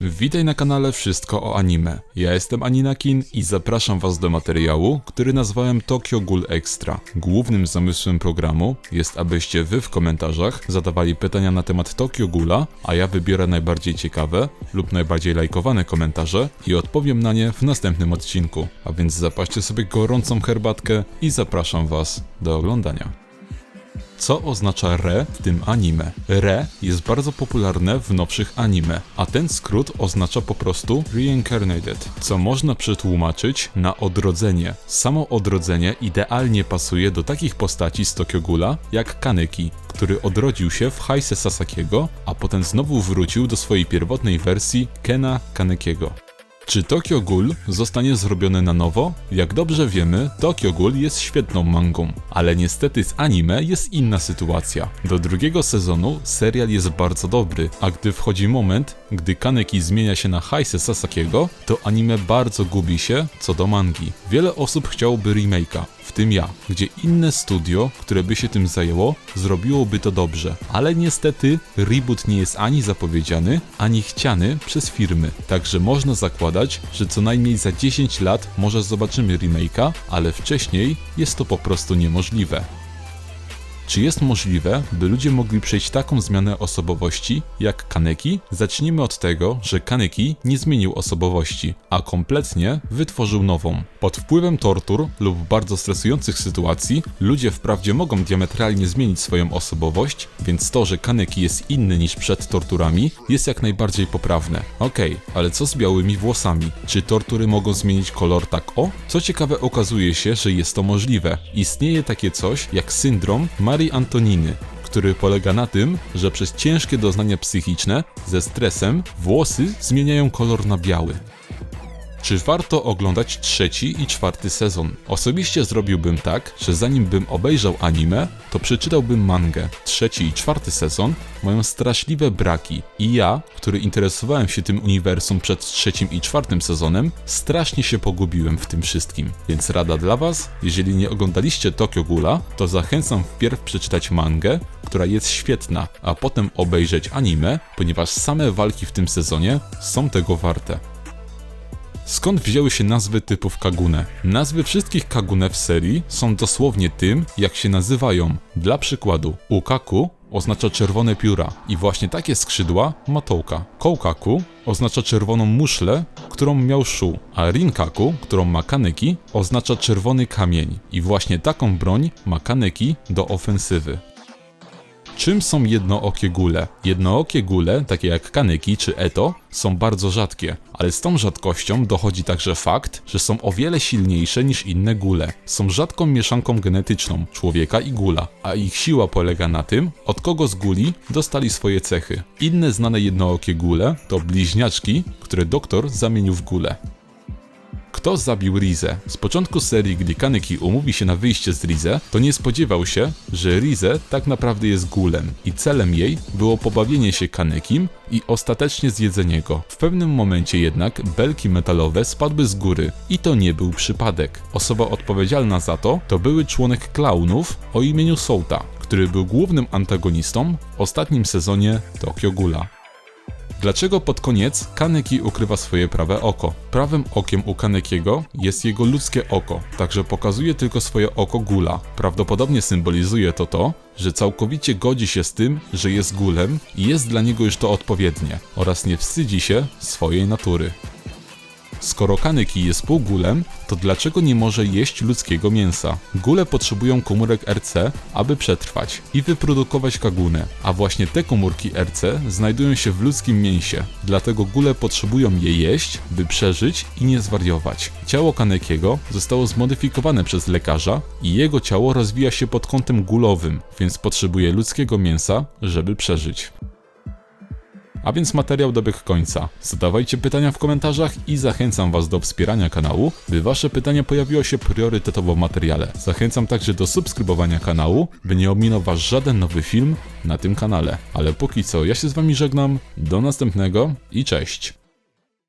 Witaj na kanale Wszystko o Anime. Ja jestem Aninakin i zapraszam Was do materiału, który nazwałem Tokyo Ghoul Extra. Głównym zamysłem programu jest, abyście Wy w komentarzach zadawali pytania na temat Tokyo Ghoula, a ja wybiorę najbardziej ciekawe lub najbardziej lajkowane komentarze i odpowiem na nie w następnym odcinku. A więc zapaście sobie gorącą herbatkę i zapraszam Was do oglądania. Co oznacza re w tym anime? Re jest bardzo popularne w nowszych anime, a ten skrót oznacza po prostu reincarnated, co można przetłumaczyć na odrodzenie. Samo odrodzenie idealnie pasuje do takich postaci z Tokyo Ghoula jak Kaneki, który odrodził się w Heise Sasakiego, a potem znowu wrócił do swojej pierwotnej wersji Kena Kanekiego. Czy Tokyo Ghoul zostanie zrobione na nowo? Jak dobrze wiemy, Tokyo Ghoul jest świetną mangą, ale niestety z anime jest inna sytuacja. Do drugiego sezonu serial jest bardzo dobry, a gdy wchodzi moment, gdy Kaneki zmienia się na Heise Sasakiego, to anime bardzo gubi się co do mangi. Wiele osób chciałoby remake'a, tym ja, gdzie inne studio, które by się tym zajęło, zrobiłoby to dobrze. Ale niestety reboot nie jest ani zapowiedziany, ani chciany przez firmy. Także można zakładać, że co najmniej za 10 lat może zobaczymy remake'a, ale wcześniej jest to po prostu niemożliwe. Czy jest możliwe, by ludzie mogli przejść taką zmianę osobowości jak Kaneki? Zacznijmy od tego, że Kaneki nie zmienił osobowości, a kompletnie wytworzył nową. Pod wpływem tortur lub bardzo stresujących sytuacji, ludzie wprawdzie mogą diametralnie zmienić swoją osobowość, więc to, że Kaneki jest inny niż przed torturami, jest jak najbardziej poprawne. Okej, ale co z białymi włosami? Czy tortury mogą zmienić kolor tak o? Co ciekawe, okazuje się, że jest to możliwe. Istnieje takie coś jak syndrom Marii Antoniny, który polega na tym, że przez ciężkie doznania psychiczne ze stresem włosy zmieniają kolor na biały. Czy warto oglądać trzeci i czwarty sezon? Osobiście zrobiłbym tak, że zanim bym obejrzał anime, to przeczytałbym mangę. Trzeci i czwarty sezon mają straszliwe braki i ja, który interesowałem się tym uniwersum przed trzecim i czwartym sezonem, strasznie się pogubiłem w tym wszystkim. Więc rada dla was, jeżeli nie oglądaliście Tokyo Ghoula, to zachęcam wpierw przeczytać mangę, która jest świetna, a potem obejrzeć anime, ponieważ same walki w tym sezonie są tego warte. Skąd wzięły się nazwy typów Kagune? Nazwy wszystkich Kagune w serii są dosłownie tym, jak się nazywają. Dla przykładu, Ukaku oznacza czerwone pióra i właśnie takie skrzydła ma Touka. Koukaku oznacza czerwoną muszlę, którą miał Shu, a Rinkaku, którą ma Kaneki, oznacza czerwony kamień i właśnie taką broń ma Kaneki do ofensywy. Czym są jednookie gule? Jednookie gule, takie jak Kaneki czy Eto, są bardzo rzadkie, ale z tą rzadkością dochodzi także fakt, że są o wiele silniejsze niż inne gule. Są rzadką mieszanką genetyczną człowieka i gula, a ich siła polega na tym, od kogo z guli dostali swoje cechy. Inne znane jednookie gule to bliźniaczki, które doktor zamienił w gule. Kto zabił Rizę? Z początku serii, gdy Kaneki umówi się na wyjście z Rizę, to nie spodziewał się, że Rizę tak naprawdę jest gulem i celem jej było pobawienie się Kanekim i ostatecznie zjedzenie go. W pewnym momencie jednak belki metalowe spadły z góry i to nie był przypadek. Osoba odpowiedzialna za to to były członek klaunów o imieniu Souta, który był głównym antagonistą w ostatnim sezonie Tokyo Ghoula. Dlaczego pod koniec Kaneki ukrywa swoje prawe oko? Prawym okiem u Kanekiego jest jego ludzkie oko, także pokazuje tylko swoje oko gula. Prawdopodobnie symbolizuje to to, że całkowicie godzi się z tym, że jest gulem i jest dla niego już to odpowiednie oraz nie wstydzi się swojej natury. Skoro Kaneki jest półgulem, to dlaczego nie może jeść ludzkiego mięsa? Gule potrzebują komórek RC, aby przetrwać i wyprodukować kagunę, a właśnie te komórki RC znajdują się w ludzkim mięsie. Dlatego gule potrzebują je jeść, by przeżyć i nie zwariować. Ciało Kanekiego zostało zmodyfikowane przez lekarza i jego ciało rozwija się pod kątem gulowym, więc potrzebuje ludzkiego mięsa, żeby przeżyć. A więc materiał dobiegł końca. Zadawajcie pytania w komentarzach i zachęcam Was do wspierania kanału, by Wasze pytanie pojawiło się priorytetowo w materiale. Zachęcam także do subskrybowania kanału, by nie ominął Was żaden nowy film na tym kanale. Ale póki co, ja się z Wami żegnam, do następnego i cześć!